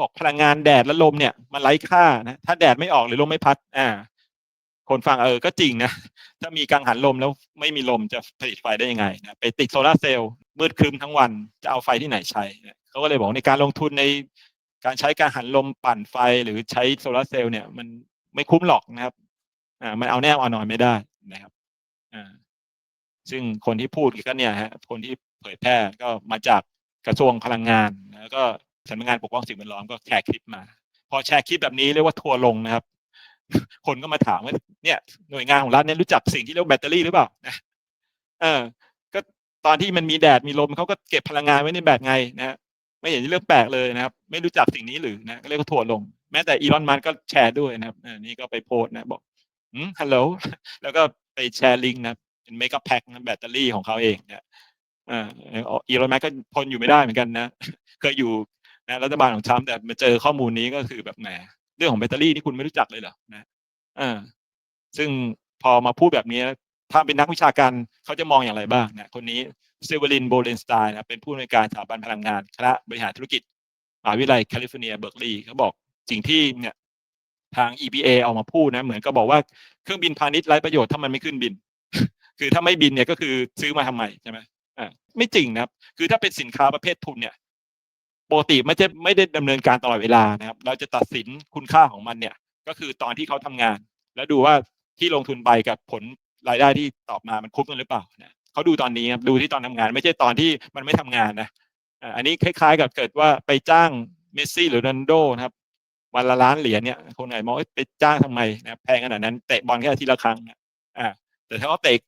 บอกพลังงานแดดและลมเนี่ยมันไร้ค่านะถ้าแดดไม่ออกหรือลมไม่พัด อ่า คนฟังเออก็จริงนะถ้ามีกังหันลมแล้วไม่มีลมจะผลิตไฟได้ยังไงนะไปติดโซลาร์เซลล์มืดครึมทั้งวันจะเอาไฟที่ไหนใช้เขาก็เลยบอกในการลงทุนในการใช้กังหันลมปั่นไฟหรือใช้โซลาร์เซลล์เนี่ย มันไม่คุ้มหรอกนะครับ อ่า มันเอาแน่เอานอนไม่ได้นะครับ อ่า ซึ่งคนที่พูดก็เนี่ยฮะ คนที่เผยแพร่ก็มาจากกระทรวงพลังงาน แล้วก็ สำนักงานปกป้องสิ่งแวดล้อมก็แชร์คลิปมา พอแชร์คลิปแบบนี้เรียกว่าทัวร์ลงนะครับ คนก็มาถามว่าเนี่ยหน่วยงานของรัฐเนี่ยรู้จักสิ่งที่เรียกว่าแบตเตอรี่หรือเปล่านะเออ ก็ตอนที่มันมีแดดมีลมเขาก็เก็บพลังงานไว้ในแบตไงนะฮะไม่เห็นเรื่องแปลกเลยนะครับ ไม่รู้จักสิ่งนี้หรือนะก็เรียกว่าทัวร์ลง แม้แต่อีลอนมัสก์ก็แชร์ด้วยนะครับนี่ก็ไปโพสนะบอกอืมฮัลโหลแล้วก็ไปแชร์ลิงก์นะเป็นเมกะแพ็คนะแบตเตอรี่ของเขาเองเนี่ยอ่าอีลอนมัสก์ก็ทนอยู่ไม่ได้เหมือนกันนะเคยอยู่ นะรัฐบาลของทรัมป์แต่มาเจอข้อมูลนี้ก็คือแบบแหมเรื่องของแบตเตอรี่นี่คุณไม่รู้จักเลยเหรอนะอ่าซึ่งพอมาพูดแบบนี้ถ้าเป็นนักวิชาการเขาจะมองอย่างไรบ้างนะคนนี้เซเวลินโบเลนสไตน์นะเป็นผู้อำนวยการสถาบันพลังงานคณะบริหารธุรกิจมหาวิทยาลัยแคลิฟอร์เนียเบิร์กลีย์เขาบอกสิ่งที่เนี่ยทาง EPA ออกมาพูดนะ เหมือนก็บอกว่าเครื่องบินพาณิชย์ไร้ประโยชน์ถ้ามันไม่ขึ้นบิน คือถ้าไม่บินเนี่ยก็คือซื้อมาทำไมใช่ไหมอ่าไม่จริงนะครับ คือถ้าเป็นสินค้าประเภททุนเนี่ย ปกติไม่จะไม่ได้ดำเนินการตลอดเวลานะครับ เราจะตัดสินคุณค่าของมันเนี่ย ก็คือตอนที่เขาทำงาน แล้วดูว่าที่ลงทุนไปกับผลรายได้ที่ตอบมามันคุ้มกันหรือเปล่านะเขาดูตอนนี้ครับดูที่ตอนทำงาน ไม่ใช่ตอนที่มันไม่ทำงานนะอันนี้คล้าย ๆ กับเกิดว่าไปจ้างเมสซี่หรือรนัลโดนะครับวันละล้านเหรียญเนี่ยคนไหนมองไปจ้างทำไมนะแพงขนาดนั้นเตะบอลแค่ทีละครั้งนะอ่าแต่ถ้าเขาเตะ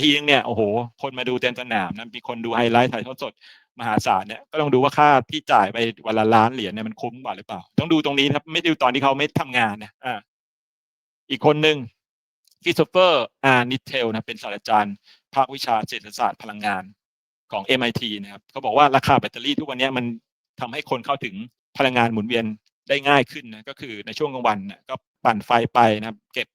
ทีนึงเนี่ยโอ้โห คนมาดูเต็มสนามนะมีคนดูไฮไลท์ถ่ายทอดสด มหาศาลเนี่ยก็ต้องดูว่าค่าที่จ่ายไปวันละล้านเหรียญเนี่ยมันคุ้มกว่าหรือเปล่า ต้องดูตรงนี้นะครับ ไม่ดูตอนที่เขาไม่ทำงานนะอ่าอีกคนหนึ่งคริสโตเฟอร์อาร์นิเทลนะเป็นศาสตราจารย์ ภาควิชาเศรษฐศาสตร์พลังงานของ MIT นะครับเขาบอกว่าราคาแบตเตอรี่ทุกวันนี้มันทำให้คนเข้าถึงพลังงานหมุนเวียนได้ง่ายขึ้นนะก็คือในช่วงกลางวันนะก็ปั่นไฟไปนะครับเก็บ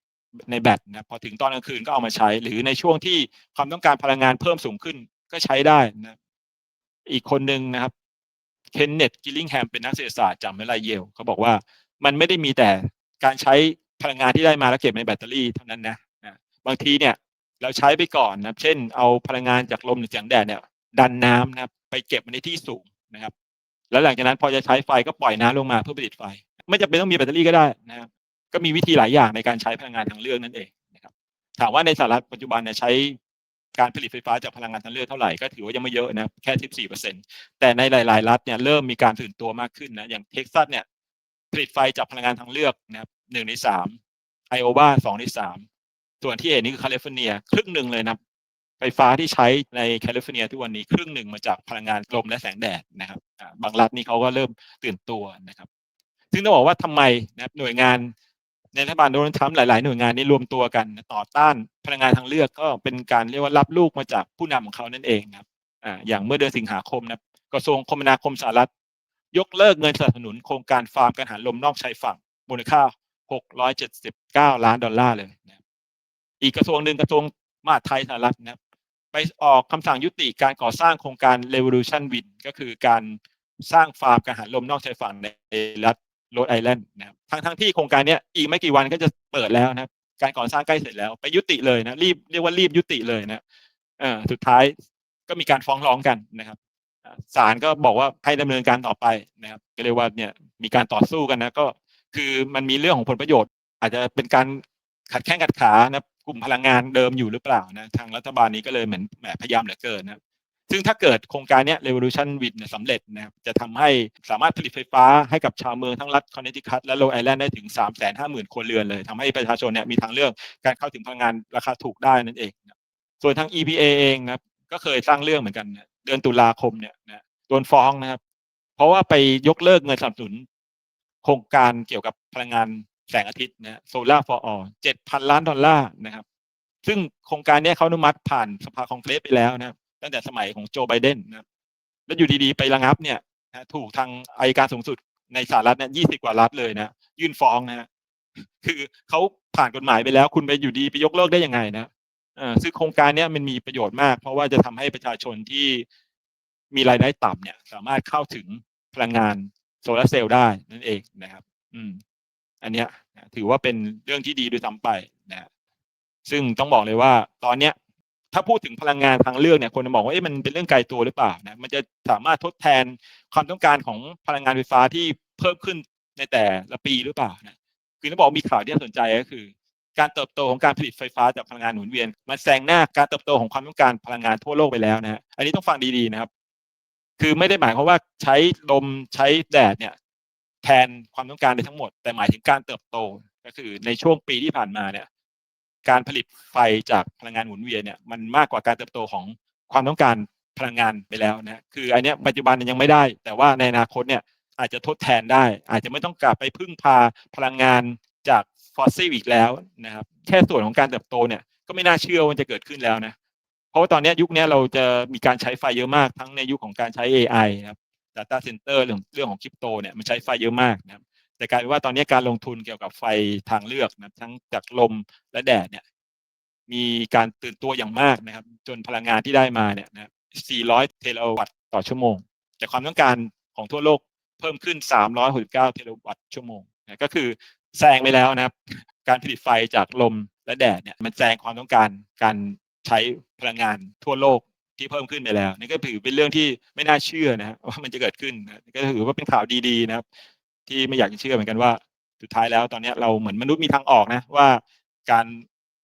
ในแบตนะพอถึงตอนกลางคืนก็เอามาใช้ หรือในช่วงที่ความต้องการพลังงานเพิ่มสูงขึ้นก็ใช้ได้นะ อีกคนหนึ่งนะครับเคนเนตกิลลิงแฮมเป็นนักเศรษฐศาสตร์จากมหาวิทยาลัยเยลเขาบอกว่ามันไม่ได้มีแต่การใช้พลังงานที่ได้มาแล้วเก็บในแบตเตอรี่เท่านั้นนะนะบางทีเนี่ยเราใช้ไปก่อนนะครับ เช่น เอาพลังงานจากลมหรือแสงแดดเนี่ย ดันน้ำนะครับ ไปเก็บในที่สูงนะครับ แล้วหลังจากนั้นพอจะใช้ไฟก็ปล่อยน้ำลงมาเพื่อผลิตไฟ ไม่จำเป็นต้องมีแบตเตอรี่ก็ได้นะครับ ก็มีวิธีหลายอย่างในการใช้พลังงานทางเลือกนั่นเองนะครับ ถามว่าในสหรัฐปัจจุบันเนี่ยใช้ การผลิตไฟฟ้าจากพลังงานทางเลือกเท่าไหร่ก็ถือว่ายังไม่เยอะนะแค่14%แต่ในหลาย ๆ รัฐเนี่ยเริ่มมีการตื่นตัวมากขึ้นนะอย่างเท็กซัสเนี่ยผลิตไฟจากพลังงานทางเลือกนะครับหนึ่งในสามไอโอวาสองในสามส่วนที่เห็นนี่คือแคลิฟอร์เนียครึ่งหนึ่งเลยนะไฟฟ้าที่ใช้ในแคลิฟอร์เนียทุกวันนี้ครึ่งหนึ่งมาจากพลังงานลมและแสงแดดนะครับบางรัฐนี่เขาก็เริ่มตื่นตัวนะครับ ซึ่งต้องบอกว่าทำไมนะครับหน่วยงาน ในรัฐบาลโดนัลด์ทรัมป์หลาย ๆ หน่วยงานนี้รวมตัวกันต่อต้านพลังงานทางเลือกก็เป็นการเรียกว่ารับลูกมาจากผู้นำของเขานั่นเองครับอ่าอย่างเมื่อเดือนสิงหาคมนะกระทรวงคมนาคมสหรัฐ ยกเลิกเงินสนับสนุนโครงการฟาร์มกังหันลมนอกชายฝั่งมูลค่า 679 ล้านดอลลาร์เลยนะอีกกระทรวงหนึ่งกระทรวงมหาดไทยสหรัฐนะไปออกคำสั่งยุติการก่อสร้างโครงการ Revolution Wind ก็คือการสร้างฟาร์มกังหันลมนอกชายฝั่งในรัฐ โรดไอแลนด์นะครับทั้งทั้งที่โครงการนี้อีกไม่กี่วันก็จะเปิดแล้วนะครับ การก่อสร้างใกล้เสร็จแล้ว ไปยุติเลยนะรีบเรียกว่ารีบยุติเลยนะสุดท้ายก็มีการฟ้องร้องกันนะครับศาลก็บอกว่าให้ดำเนินการต่อไปนะครับก็เรียกว่าเนี่ยมีการต่อสู้กันนะก็คือมันมีเรื่องของผลประโยชน์ อาจจะเป็นการขัดแข้งขัดขานะกลุ่มพลังงานเดิมอยู่หรือเปล่านะทางรัฐบาลนี้ก็เลยเหมือนแหมพยายามเหลือเกินนะ ซึ่งถ้าเกิดโครงการนี้ Revolution Wind สำเร็จนะครับจะทำให้สามารถผลิตไฟฟ้าให้กับชาวเมืองทั้งรัฐคอนเนตทิคัตและโรไอแลนด์ได้ถึง 3 5 0 0 0 0ครัวเรือนเลยทำให้ประชาชนเนี่ยมีทางเลือกการเข้าถึงพลังงานราคาถูกได้นั่นเอง ส่วนทาง EPA เองนะครับก็เคยสร้างเรื่องเหมือนกันเดือนตุลาคมเนี่ยนะโดนฟ้องนะครับ เพราะว่าไปยกเลิกเงินสนับสนุน โครงการเกี่ยวกับพลังงานแสงอาทิตย์นะโซลาร์ for all เจ็ดพันล้านดอลลาร์นะครับ ซึ่งโครงการนี้เขาอนุมัติผ่านสภาคองเกรสไปแล้วนะครับ ตั้งแต่สมัยของโจไบเดนนะครับแล้วอยู่ดีๆไประงับเนี่ยนะถูกทางอายการสูงสุดในสหรัฐเนี่ยยี่สิบกว่ารัฐเลยนะยื่นฟ้องนะฮะคือเขาผ่านกฎหมายไปแล้วคุณไปอยู่ดีไปยกเลิกได้ยังไงนะอ่าซึ่งโครงการนี้มันมีประโยชน์มาก เพราะว่าจะทำให้ประชาชนที่มีรายได้ต่ำเนี่ย สามารถเข้าถึงพลังงานโซลาร์เซลล์ได้นั่นเองนะครับ อืม อันเนี้ยถือว่าเป็นเรื่องที่ดีด้วยซ้ำไปนะซึ่งต้องบอกเลยว่า ตอนเนี้ย ถ้าพูดถึงพลังงานทางเลือกเนี่ยคนจะบอกว่าเอ๊ะมันเป็นเรื่องไกลตัวหรือเปล่านะมันจะสามารถทดแทนความต้องการของพลังงานไฟฟ้าที่เพิ่มขึ้นในแต่ละปีหรือเปล่านะคือต้องบอกมีข่าวที่น่าสนใจก็คือ การเติบโตของการผลิตไฟฟ้าจากพลังงานหมุนเวียนมันแซงหน้าการเติบโตของความต้องการพลังงานทั่วโลกไปแล้วนะฮะอันนี้ต้องฟังดีๆนะครับ คือไม่ได้หมายความว่าใช้ลมใช้แดดเนี่ยแทนความต้องการในทั้งหมด แต่หมายถึงการเติบโตก็คือในช่วงปีที่ผ่านมาเนี่ย การผลิตไฟจากพลังงานหมุนเวียนเนี่ยมันมากกว่าการเติบโตของความต้องการพลังงานไปแล้วนะคืออันนี้ปัจจุบันยังไม่ได้ แต่ว่าในอนาคตเนี่ยอาจจะทดแทนได้ อาจจะไม่ต้องกลับไปพึ่งพาพลังงานจากฟอสซิลอีกแล้วนะครับแค่ส่วนของการเติบโตเนี่ยก็ไม่น่าเชื่อว่าจะเกิดขึ้นแล้วนะเพราะว่าตอนนี้ยุคนี้เราจะมีการใช้ไฟเยอะมากทั้งในยุคของการใช้ AI นะครับ Data Center เรื่องเรื่องของคริปโตเนี่ยมันใช้ไฟเยอะมากนะครับ แต่กลายเป็นว่าตอนนี้การลงทุนเกี่ยวกับไฟทางเลือกนะทั้งจากลมและแดดเนี่ย มีการตื่นตัวอย่างมากนะครับ จนพลังงานที่ได้มาเนี่ยนะ400 เทราวัตต์ต่อชั่วโมง แต่ความต้องการของทั่วโลกเพิ่มขึ้น 369 เทราวัตต์ชั่วโมงนะก็คือแซงไปแล้วนะครับ การผลิตไฟจากลมและแดดเนี่ยมันแซงความต้องการการใช้พลังงานทั่วโลกที่เพิ่มขึ้นไปแล้วนี่ก็ถือเป็นเรื่องที่ไม่น่าเชื่อนะว่ามันจะเกิดขึ้นนะก็ถือว่าเป็นข่าวดีๆนะครับ ที่ไม่อยากจะเชื่อเหมือนกันว่า สุดท้ายแล้วตอนนี้เราเหมือนมนุษย์มีทางออกนะว่า การ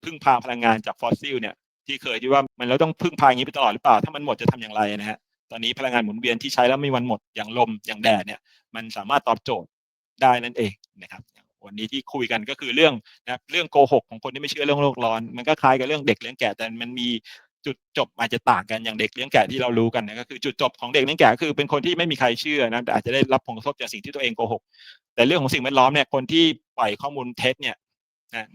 พึ่งพาพลังงานจากฟอสซิลเนี่ยที่เคยที่ว่ามันเราต้องพึ่งพาอย่างนี้ไปตลอดหรือเปล่า ถ้ามันหมดจะทำอย่างไรนะฮะตอนนี้พลังงานหมุนเวียนที่ใช้แล้วไม่วันหมดอย่างลมอย่างแดดเนี่ย มันสามารถตอบโจทย์ได้นั่นเองนะครับวันนี้ที่คุยกันก็คือเรื่องนะเรื่องโกหกของคนที่ไม่เชื่อเรื่องโลกร้อน มันก็คล้ายกับเรื่องเด็กเลี้ยงแกะแต่มันมี จุดจบอาจจะต่างกันอย่างเด็กเลี้ยงแกะที่เรารู้กันนะก็คือจุดจบของเด็กเลี้ยงแกะคือเป็นคนที่ไม่มีใครเชื่อนะแต่อาจจะได้รับผลกระทบจากสิ่งที่ตัวเองโกหก แต่เรื่องของสิ่งแวดล้อมเนี่ยคนที่ปล่อยข้อมูลเท็จเนี่ย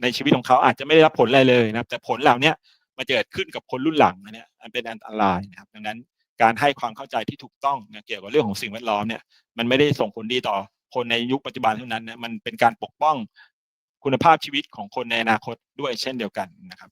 ในชีวิตของเขาอาจจะไม่ได้รับผลอะไรเลยนะครับแต่ผลเหล่านี้มาเกิดขึ้นกับคนรุ่นหลังนะเนี่ยมันเป็นอันตรายนะครับดังนั้นการให้ความเข้าใจที่ถูกต้องนะเกี่ยวกับเรื่องของสิ่งแวดล้อมเนี่ยมันไม่ได้ส่งผลดีต่อคนในยุคปัจจุบันเท่านั้นนะมันเป็นการปกป้องคุณภาพชีวิตของคนในอนาคตด้วยเช่นเดียวกันนะครับ